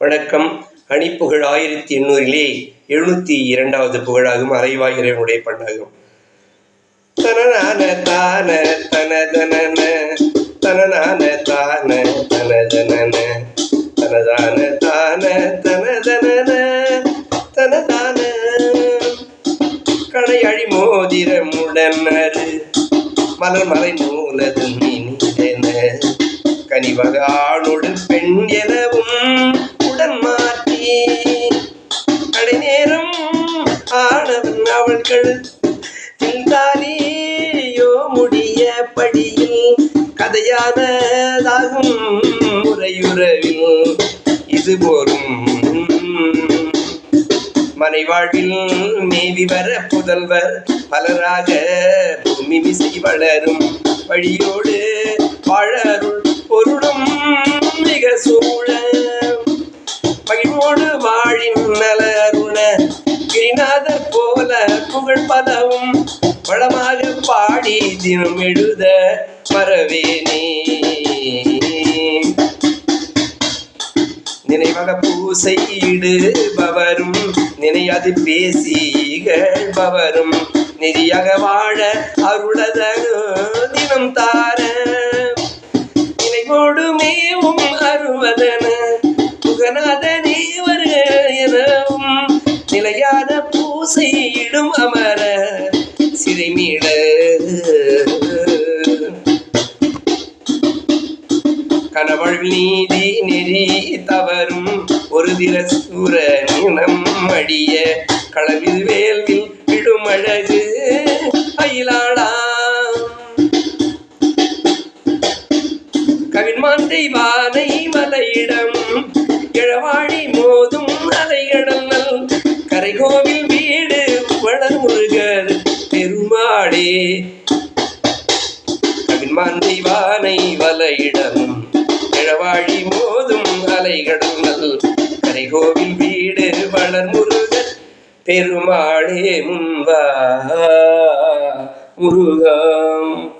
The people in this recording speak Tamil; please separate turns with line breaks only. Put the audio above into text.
வணக்கம். அணிப்புகழ் ஆயிரத்தி எண்ணூறிலே எழுநூத்தி இரண்டாவது புகழாகும். அரைவாய் இறைவனுடைய பண்ணாகும். தனநான தான தனதனன தனநான தான தனதனன தனதான தான தனதனன தனதான. கணையழி மோதிரமுடன் அரு மலர் மலை நூலது நின்றன கனிவக ஆனவன் அவள்கள் முடிய படியில் கதையானதாகும் முறையுறவில் இது போரும். மனைவாழ்வில் மேவி வர புதல்வர் பலராக பூமி மிசை வளரும். வழியோடு வாழருள் பொருளும் மிக சூழ. மகிழ்வோடு வாழின் நல அருண போல புகழ் பதவும் வளமாக பாடி தினம் எழுத மறவேனே நினைவக பூசையிடுபவரும் நினையாது பேசி இகழ்பவரும் நெறியாக வாழ அருளதனு தினம் தார. நினைவோடு மேவும் அருவதன நிலையான பூசையிடும் அமர சிறைமீட கணவள் நீதி நெறி தவறும் ஒரு திரசூர நினம் அடிய களவில் வேல்வில் விடுமழகு அயிலாளா. கவின்மான் தெய்வானை மலையிடம் இழவாழி கோவில் வீடு வளர் வளர்முருகர் பெருமாளே. கவின்மான் தெய்வானை வலையிடம் இழவாழி மோதும் அலைகடல் கரைகோவில் வீடு வளர் வளர்முருகர் பெருமாளே முன்வா முருகம்